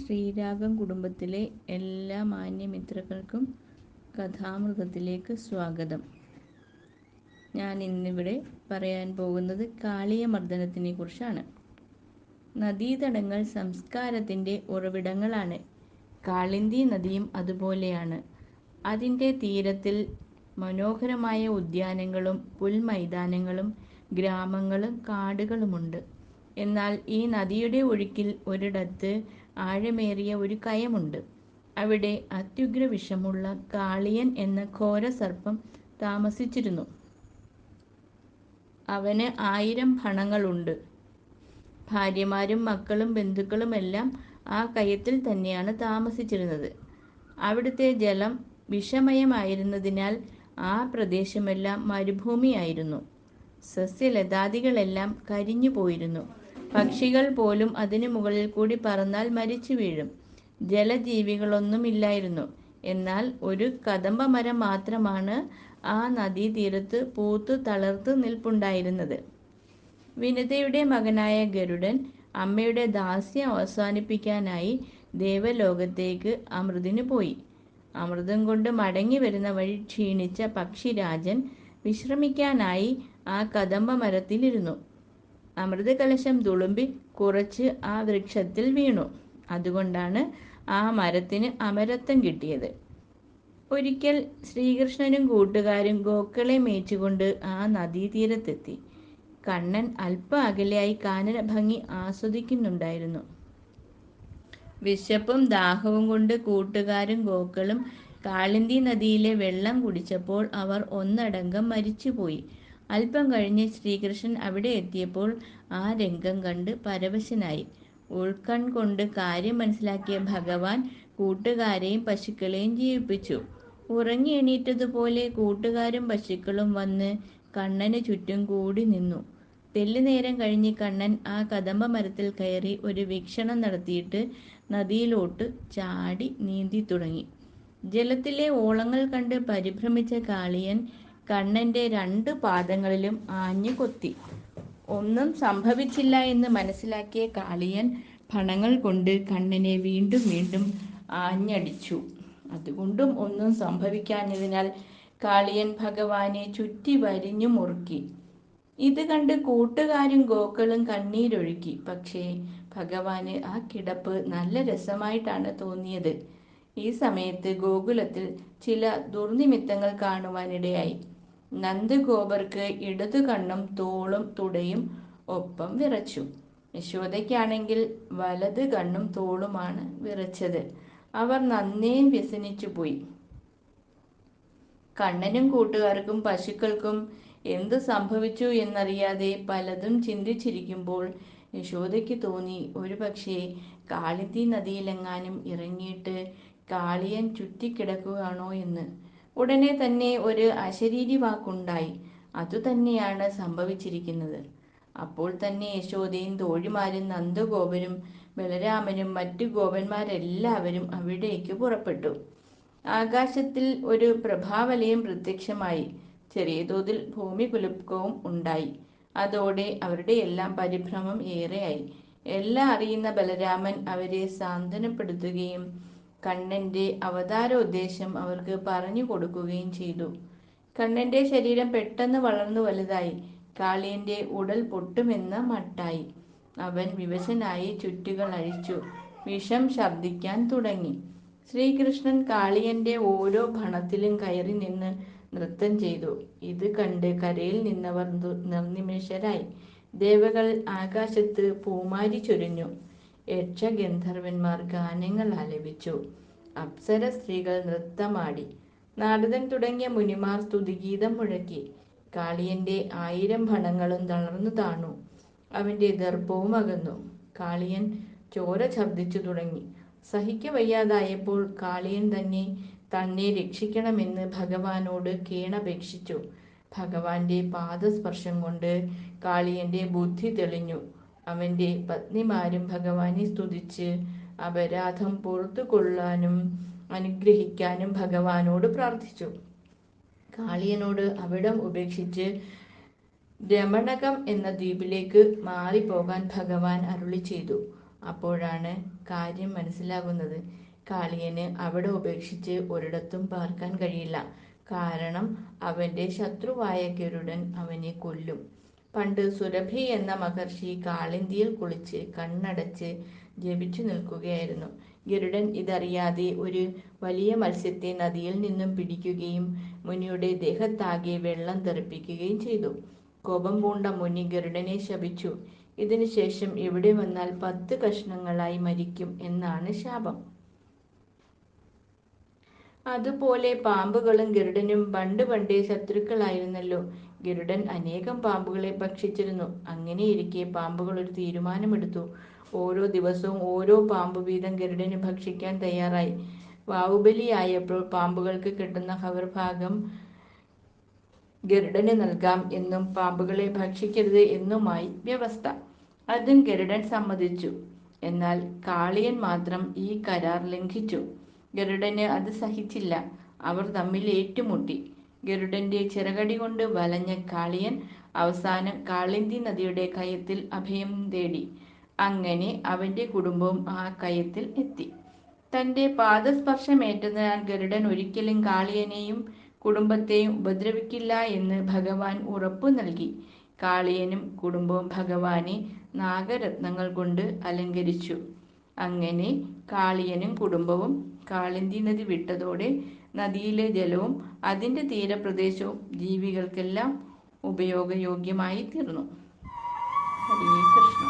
ശ്രീരാഗം കുടുംബത്തിലെ എല്ലാ മാന്യമിത്രങ്ങൾക്കും കഥാമൃഗത്തിലേക്ക് സ്വാഗതം. ഞാൻ ഇന്നിവിടെ പറയാൻ പോകുന്നത് കാളിയമർദ്ദനത്തിനെ കുറിച്ചാണ്. നദീതടങ്ങൾ സംസ്കാരത്തിന്റെ ഉറവിടങ്ങളാണ്. കാളിന്തി നദിയും അതുപോലെയാണ്. അതിന്റെ തീരത്തിൽ മനോഹരമായ ഉദ്യാനങ്ങളും പുൽമൈതാനങ്ങളും ഗ്രാമങ്ങളും കാടുകളുമുണ്ട്. എന്നാൽ ഈ നദിയുടെ ഒഴുക്കിൽ ഒരിടത്ത് ആഴമേറിയ ഒരു കയമുണ്ട്. അവിടെ അത്യുഗ്ര വിഷമുള്ള കാളിയൻ എന്ന ഘോര സർപ്പം താമസിച്ചിരുന്നു. അവന് ആയിരം ഭണങ്ങളുണ്ട്. ഭാര്യമാരും മക്കളും ബന്ധുക്കളുമെല്ലാം ആ കയത്തിൽ തന്നെയാണ് താമസിച്ചിരുന്നത്. അവിടുത്തെ ജലം വിഷമയമായിരുന്നതിനാൽ ആ പ്രദേശമെല്ലാം മരുഭൂമിയായിരുന്നു. സസ്യലതാദികളെല്ലാം കരിഞ്ഞു പോയിരുന്നു പക്ഷികൾ പോലും അതിനു മുകളിൽ കൂടി പറന്നാൽ മരിച്ചു വീഴും. ജലജീവികളൊന്നുമില്ലായിരുന്നു. എന്നാൽ ഒരു കദംബ മരം മാത്രമാണ് ആ നദീതീരത്ത് പൂത്തു തളർത്ത് നിൽപ്പുണ്ടായിരുന്നത്. വിനതയുടെ മകനായ ഗരുഡൻ അമ്മയുടെ ദാസ്യം അവസാനിപ്പിക്കാനായി ദേവലോകത്തേക്ക് അമൃതിന് പോയി. അമൃതം കൊണ്ട് മടങ്ങി വരുന്ന വഴി ക്ഷീണിച്ച പക്ഷിരാജൻ വിശ്രമിക്കാനായി ആ കദംബ മരത്തിലിരുന്നു അമൃതകലശം തുളുമ്പി കുറച്ച് ആ വൃക്ഷത്തിൽ വീണു. അതുകൊണ്ടാണ് ആ മരത്തിന് അമരത്വം കിട്ടിയത്. ഒരിക്കൽ ശ്രീകൃഷ്ണനും കൂട്ടുകാരും ഗോക്കളെ മേച്ചുകൊണ്ട് ആ നദീതീരത്തെത്തി. കണ്ണൻ അല്പ അകലെയായി കാനന ഭംഗി ആസ്വദിക്കുന്നുണ്ടായിരുന്നു. വിശപ്പും ദാഹവും കൊണ്ട് കൂട്ടുകാരും ഗോക്കളും കാളിന്തി നദിയിലെ വെള്ളം കുടിച്ചപ്പോൾ അവർ ഒന്നടങ്കം മരിച്ചുപോയി. അല്പം കഴിഞ്ഞ് ശ്രീകൃഷ്ണൻ അവിടെ എത്തിയപ്പോൾ ആ രംഗം കണ്ട് പരവശനായി. ഉൾക്കൺ കൊണ്ട് കാര്യം മനസ്സിലാക്കിയ ഭഗവാൻ കൂട്ടുകാരെയും പശുക്കളെയും ജീവിപ്പിച്ചു. ഉറങ്ങി എണീറ്റതുപോലെ കൂട്ടുകാരും പശുക്കളും വന്ന് കണ്ണന് ചുറ്റും കൂടി നിന്നു. തെല്ലുനേരം കഴിഞ്ഞ് കണ്ണൻ ആ കദമ്പ മരത്തിൽ കയറി ഒരു വീക്ഷണം നടത്തിയിട്ട് നദിയിലോട്ട് ചാടി നീന്തി തുടങ്ങി. ജലത്തിലെ ഓളങ്ങൾ കണ്ട് പരിഭ്രമിച്ച കാളിയൻ കണ്ണന്റെ രണ്ട് പാദങ്ങളിലും ആഞ്ഞു കൊത്തി. ഒന്നും സംഭവിച്ചില്ല എന്ന് മനസ്സിലാക്കിയ കാളിയൻ ഭണങ്ങൾ കൊണ്ട് കണ്ണനെ വീണ്ടും വീണ്ടും ആഞ്ഞടിച്ചു. അതുകൊണ്ടും ഒന്നും സംഭവിക്കാഞ്ഞതിനാൽ കാളിയൻ ഭഗവാനെ ചുറ്റി വരിഞ്ഞു മുറുക്കി. ഇത് കണ്ട് കൂട്ടുകാരും ഗോക്കളും കണ്ണീരൊഴുക്കി. പക്ഷേ ഭഗവാന് ആ കിടപ്പ് നല്ല രസമായിട്ടാണ് തോന്നിയത്. ഈ സമയത്ത് ഗോകുലത്തിൽ ചില ദുർനിമിത്തങ്ങൾ കാണുവാനിടയായി. നന്ദഗോപർക്ക് ഇടതു കണ്ണും തോളും തുടയും ഒപ്പം വിറച്ചു. യശോദയ്ക്കാണെങ്കിൽ വലത് കണ്ണും തോളുമാണ് വിറച്ചത്. അവർ നന്നേ വ്യസനിച്ചു പോയി കണ്ണനും കൂട്ടുകാർക്കും പശുക്കൾക്കും എന്ത് സംഭവിച്ചു എന്നറിയാതെ പലതും ചിന്തിച്ചിരിക്കുമ്പോൾ യശോദയ്ക്ക് തോന്നി ഒരു പക്ഷേ കാളിന്തി നദിയിലെങ്ങാനും ഇറങ്ങിയിട്ട് കാളിയൻ ചുറ്റിക്കിടക്കുകയാണോ എന്ന്. ഉടനെ തന്നെ ഒരു അശരീരി വാക്കുണ്ടായി അതുതന്നെയാണ് സംഭവിച്ചിരിക്കുന്നത്. അപ്പോൾ തന്നെ യശോദയും തോഴിമാരും നന്ദഗോപനും ബലരാമനും മറ്റു ഗോപന്മാരെല്ലാവരും അവിടേക്ക് പുറപ്പെട്ടു. ആകാശത്തിൽ ഒരു പ്രഭാവലയം പ്രത്യക്ഷമായി. ചെറിയ തോതിൽ ഭൂമി കുലുക്കവും ഉണ്ടായി. അതോടെ അവരുടെ എല്ലാം പരിഭ്രമം ഏറെയായി. എല്ലാം അറിയുന്ന ബലരാമൻ അവരെ സാന്ത്വനപ്പെടുത്തുകയും കണ്ണന്റെ അവതാര അവതാരോദ്ദേശം അവർക്ക് പറഞ്ഞു കൊടുക്കുകയും ചെയ്തു. കണ്ണന്റെ ശരീരം പെട്ടെന്ന് വളർന്നു വലുതായി. കാളിയന്റെ ഉടൽ പൊട്ടുമെന്ന മട്ടായി. അവൻ വിവശനായി ചുറ്റുകൾ അഴിച്ചു. വിഷം ശബ്ദിക്കാൻ തുടങ്ങി. ശ്രീകൃഷ്ണൻ കാളിയന്റെ ഓരോ ഭണത്തിലും കയറി നിന്ന് നൃത്തം ചെയ്തു. ഇത് കണ്ട് കരയിൽ നിന്നവർ നിർനിമിഷരായി. ദേവകൾ ആകാശത്ത് പൂമാരി ചൊരിഞ്ഞു. യക്ഷഗന്ധർവന്മാർ ഗാനങ്ങൾ ആലപിച്ചു അപ്സര സ്ത്രീകൾ നൃത്തമാടി. നാരദൻ തുടങ്ങിയ മുനിമാർ സ്തുതിഗീതം മുഴക്കി. കാളിയന്റെ ആയിരം ഭണങ്ങളും തളർന്നു താണു. അവന്റെ ദർഭവും അകന്നു. കാളിയൻ ചോര ഛർദ്ദിച്ചു തുടങ്ങി. സഹിക്ക വയ്യാതായപ്പോൾ കാളിയൻ തന്നെ തന്നെ രക്ഷിക്കണമെന്ന് ഭഗവാനോട് കേണപേക്ഷിച്ചു. ഭഗവാന്റെ പാദസ്പർശം കൊണ്ട് കാളിയന്റെ ബുദ്ധി തെളിഞ്ഞു. അവന്റെ പത്നിമാരും ഭഗവാനെ സ്തുതിച്ച് അപരാധം പുറത്തു കൊള്ളാനും അനുഗ്രഹിക്കാനും ഭഗവാനോട് പ്രാർത്ഥിച്ചു. കാളിയനോട് അവിടം ഉപേക്ഷിച്ച് രമണകം എന്ന ദ്വീപിലേക്ക് മാറിപ്പോകാൻ ഭഗവാൻ അരുളി ചെയ്തു. അപ്പോഴാണ് കാര്യം മനസ്സിലാകുന്നത്. കാളിയന് അവിടെ ഉപേക്ഷിച്ച് ഒരിടത്തും പാർക്കാൻ കഴിയില്ല. കാരണം അവന്റെ ശത്രുവായ ഗരുഡൻ അവനെ കൊല്ലും. പണ്ട് സുരഭി എന്ന മഹർഷി കാളിന്തിയിൽ കുളിച്ച് കണ്ണടച്ച് ജപിച്ചു നിൽക്കുകയായിരുന്നു. ഗരുഡൻ ഇതറിയാതെ ഒരു വലിയ മത്സ്യത്തെ നദിയിൽ നിന്നും പിടിക്കുകയും മുനിയുടെ ദേഹത്താകെ വെള്ളം തെറിപ്പിക്കുകയും ചെയ്തു. കോപം പൂണ്ട മുനി ഗരുഡനെ ശപിച്ചു. ഇതിനുശേഷം ഇവിടെ വന്നാൽ പത്ത് കഷ്ണങ്ങളായി മരിക്കും എന്നാണ് ശാപം. അതുപോലെ പാമ്പുകളും ഗരുഡനും പണ്ട് പണ്ടേ ശത്രുക്കളായിരുന്നല്ലോ. ഗരുഡൻ അനേകം പാമ്പുകളെ ഭക്ഷിച്ചിരുന്നു. അങ്ങനെയിരിക്കെ പാമ്പുകൾ ഒരു തീരുമാനമെടുത്തു. ഓരോ ദിവസവും ഓരോ പാമ്പ് വീതം ഗരുഡന് ഭക്ഷിക്കാൻ തയ്യാറായി. ബാഹുബലിയായപ്പോൾ പാമ്പുകൾക്ക് കിട്ടുന്ന ഹവർഭാഗം ഗരുഡന് നൽകാം എന്നും പാമ്പുകളെ ഭക്ഷിക്കരുത് എന്നുമായി വ്യവസ്ഥ. അതും ഗരുഡൻ സമ്മതിച്ചു. എന്നാൽ കാളിയൻ മാത്രം ഈ കരാർ ലംഘിച്ചു. ഗരുഡന് അത് സഹിച്ചില്ല. അവർ തമ്മിൽ ഏറ്റുമുട്ടി. ഗരുഡന്റെ ചിറകടി കൊണ്ട് വലഞ്ഞ കാളിയൻ അവസാനം കാളിന്തി നദിയുടെ കയത്തിൽ അഭയം തേടി. അങ്ങനെ അവന്റെ കുടുംബവും ആ കയത്തിൽ എത്തി. തന്റെ പാദസ്പർശമേറ്റതിനാൽ ഗരുഡൻ ഒരിക്കലും കാളിയനെയും കുടുംബത്തെയും ഉപദ്രവിക്കില്ല എന്ന് ഭഗവാൻ ഉറപ്പു നൽകി. കാളിയനും കുടുംബവും ഭഗവാനെ നാഗരത്നങ്ങൾ കൊണ്ട് അലങ്കരിച്ചു. അങ്ങനെ കാളിയനും കുടുംബവും കാളിന്തി നദി വിട്ടതോടെ നദിയിലെ ജലവും അതിന്റെ തീരപ്രദേശവും ജീവികൾക്കെല്ലാം ഉപയോഗയോഗ്യമായി തീർന്നു ഹരേ കൃഷ്ണ.